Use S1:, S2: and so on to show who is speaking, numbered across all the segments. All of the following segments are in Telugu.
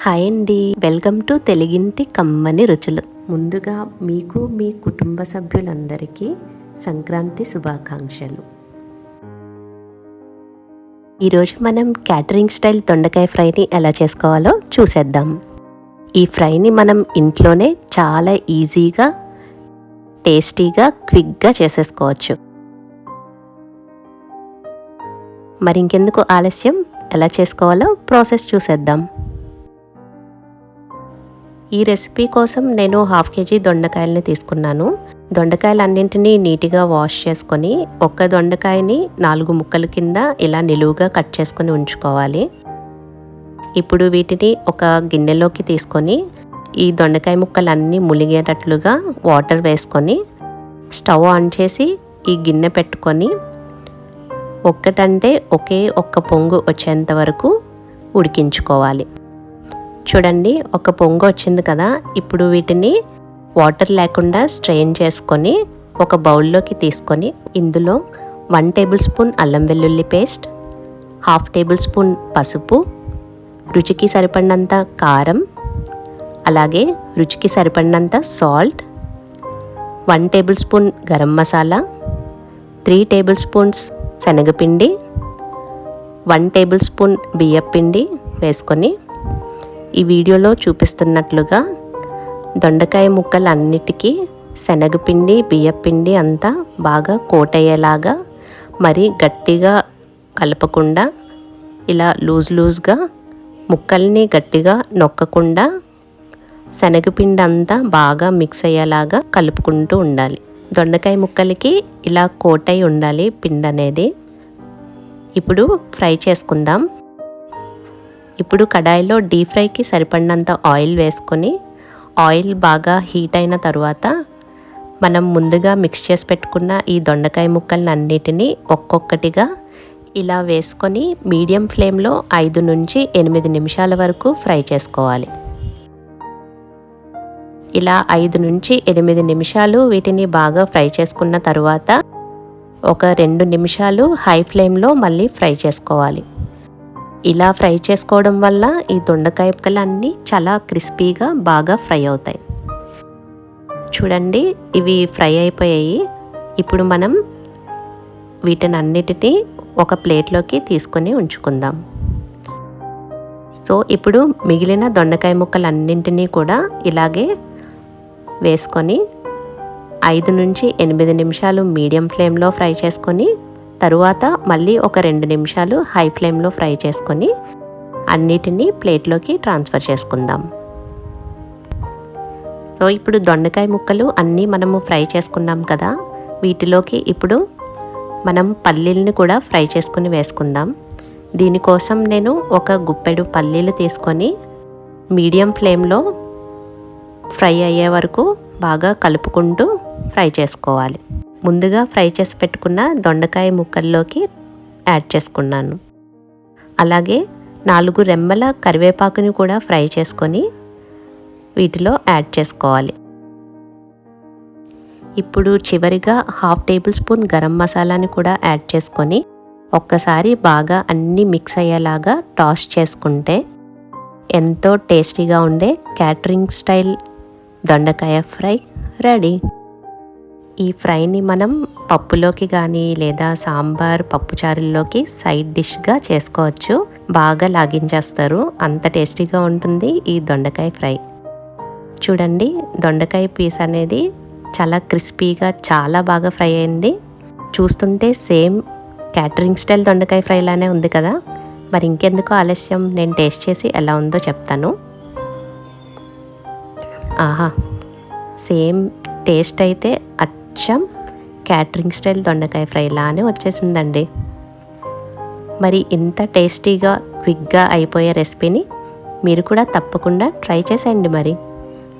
S1: హాయ్ అండి. వెల్కమ్ టు తెలుగింటి కమ్మని రుచులు. ముందుగా మీకు మీ కుటుంబ సభ్యులందరికీ సంక్రాంతి శుభాకాంక్షలు. ఈరోజు మనం క్యాటరింగ్ స్టైల్ దొండకాయ ఫ్రైని ఎలా చేసుకోవాలో చూసేద్దాం. ఈ ఫ్రైని మనం ఇంట్లోనే చాలా ఈజీగా టేస్టీగా క్విక్గా చేసేసుకోవచ్చు. మరి ఇంకెందుకు ఆలస్యం? ఎలా చేసుకోవాలో ప్రాసెస్ చూసేద్దాం. ఈ రెసిపీ కోసం నేను హాఫ్ కేజీ దొండకాయలని తీసుకున్నాను. దొండకాయలన్నింటినీ నీట్గా వాష్ చేసుకొని ఒక్క దొండకాయని నాలుగు ముక్కల కింద ఇలా నిలువుగా కట్ చేసుకొని ఉంచుకోవాలి. ఇప్పుడు వీటిని ఒక గిన్నెలోకి తీసుకొని ఈ దొండకాయ ముక్కలు అన్నీ ములిగేటట్లుగా వాటర్ వేసుకొని స్టవ్ ఆన్ చేసి ఈ గిన్నె పెట్టుకొని ఒక్కటంటే ఒకే ఒక్క పొంగు వచ్చేంత వరకు ఉడికించుకోవాలి. చూడండి ఒక పొంగు వచ్చింది కదా. ఇప్పుడు వీటిని వాటర్ లేకుండా స్ట్రెయిన్ చేసుకొని ఒక బౌల్లోకి తీసుకొని ఇందులో వన్ టేబుల్ స్పూన్ అల్లం వెల్లుల్లి పేస్ట్ హాఫ్ టేబుల్ స్పూన్ పసుపు రుచికి సరిపడినంత కారం అలాగే రుచికి సరిపడినంత salt one tablespoon garam masala three tablespoons శనగపిండి వన్ టేబుల్ స్పూన్ బియ్యపిండి వేసుకొని ఈ వీడియోలో చూపిస్తున్నట్లుగా దొండకాయ ముక్కలన్నిటికీ శనగపిండి బియ్యపిండి అంతా బాగా కోట్ అయ్యేలాగా మరి గట్టిగా కలపకుండా ఇలా లూజ్ లూజ్గా ముక్కల్ని గట్టిగా నొక్కకుండా శనగపిండి అంతా బాగా మిక్స్ అయ్యేలాగా కలుపుకుంటూ ఉండాలి. దొండకాయ ముక్కలకి ఇలా కోట్ అయి ఉండాలి పిండి అనేది ఇప్పుడు ఫ్రై చేసుకుందాం. ఇప్పుడు కడాయిలో డీప్ ఫ్రైకి సరిపడినంత ఆయిల్ వేసుకొని ఆయిల్ బాగా హీట్ అయిన తర్వాత మనం ముందుగా మిక్స్ చేసి పెట్టుకున్న ఈ దొండకాయ ముక్కలను అన్నిటినీ ఒక్కొక్కటిగా ఇలా వేసుకొని మీడియం ఫ్లేమ్లో ఐదు నుంచి ఎనిమిది నిమిషాల వరకు ఫ్రై చేసుకోవాలి. ఇలా ఐదు నుంచి ఎనిమిది నిమిషాలు వీటిని బాగా ఫ్రై చేసుకున్న తర్వాత ఒక రెండు నిమిషాలు హై ఫ్లేమ్లో మళ్ళీ ఫ్రై చేసుకోవాలి. ఇలా ఫ్రై చేసుకోవడం వల్ల ఈ దొండకాయ ముక్కలు అన్నీ చాలా క్రిస్పీగా బాగా ఫ్రై అవుతాయి. చూడండి ఇవి ఫ్రై అయిపోయాయి. ఇప్పుడు మనం వీటిని అన్నిటినీ ఒక ప్లేట్లోకి తీసుకొని ఉంచుకుందాం. సో ఇప్పుడు మిగిలిన దొండకాయ ముక్కలన్నింటినీ కూడా ఇలాగే వేసుకొని ఐదు నుంచి ఎనిమిది నిమిషాలు మీడియం ఫ్లేమ్లో ఫ్రై చేసుకొని తరువాత మళ్ళీ ఒక రెండు నిమిషాలు హై ఫ్లేమ్లో ఫ్రై చేసుకొని అన్నిటినీ ప్లేట్లోకి ట్రాన్స్ఫర్ చేసుకుందాం. సో ఇప్పుడు దొండకాయ ముక్కలు అన్నీ మనము ఫ్రై చేసుకున్నాం కదా వీటిలోకి ఇప్పుడు మనం పల్లీలని కూడా ఫ్రై చేసుకుని వేసుకుందాం. దీనికోసం నేను ఒక గుప్పెడు పల్లీలు తీసుకొని మీడియం ఫ్లేమ్లో ఫ్రై అయ్యే వరకు బాగా కలుపుకుంటూ ఫ్రై చేసుకోవాలి. ముందుగా ఫ్రై చేసి పెట్టుకున్న దొండకాయ ముక్కల్లోకి యాడ్ చేసుకున్నాను. అలాగే నాలుగు రెమ్మల కరివేపాకుని కూడా ఫ్రై చేసుకొని వీటిలో యాడ్ చేసుకోవాలి. ఇప్పుడు చివరిగా హాఫ్ టేబుల్ స్పూన్ గరం మసాలాని కూడా యాడ్ చేసుకొని ఒక్కసారి బాగా అన్నీ మిక్స్ అయ్యేలాగా టాస్ చేసుకుంటే ఎంతో టేస్టీగా ఉండే క్యాటరింగ్ స్టైల్ దొండకాయ ఫ్రై రెడీ. ఈ ఫ్రైని మనం పప్పులోకి కానీ లేదా సాంబార్ పప్పుచారుల్లోకి సైడ్ డిష్గా చేసుకోవచ్చు. బాగా లాగించేస్తారు. అంత టేస్టీగా ఉంటుంది ఈ దొండకాయ ఫ్రై. చూడండి దొండకాయ పీస్ అనేది చాలా క్రిస్పీగా చాలా బాగా ఫ్రై అయింది. చూస్తుంటే సేమ్ క్యాటరింగ్ స్టైల్ దొండకాయ ఫ్రైలానే ఉంది కదా. మరి ఇంకెందుకు ఆలస్యం? నేను టేస్ట్ చేసి ఎలా ఉందో చెప్తాను. ఆహా! సేమ్ టేస్ట్ అయితే అచ్చం క్యాటరింగ్ స్టైల్ దొండకాయ ఫ్రై లానే వచ్చేసిందండి. మరి ఇంత టేస్టీగా క్విక్గా అయిపోయే రెసిపీని మీరు కూడా తప్పకుండా ట్రై చేసేయండి మరి.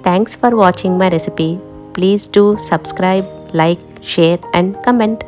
S1: Thanks for watching my recipe please do subscribe like share and comment